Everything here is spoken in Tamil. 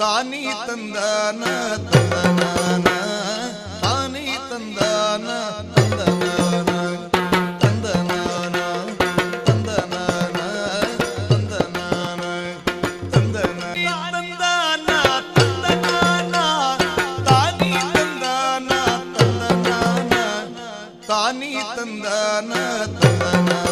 தானி தந்தான தந்தான தானி தந்தான தந்தனானா தந்தனானா தந்தனானா தந்தனானா தந்தனானா தானி தானி தந்தான தந்தனான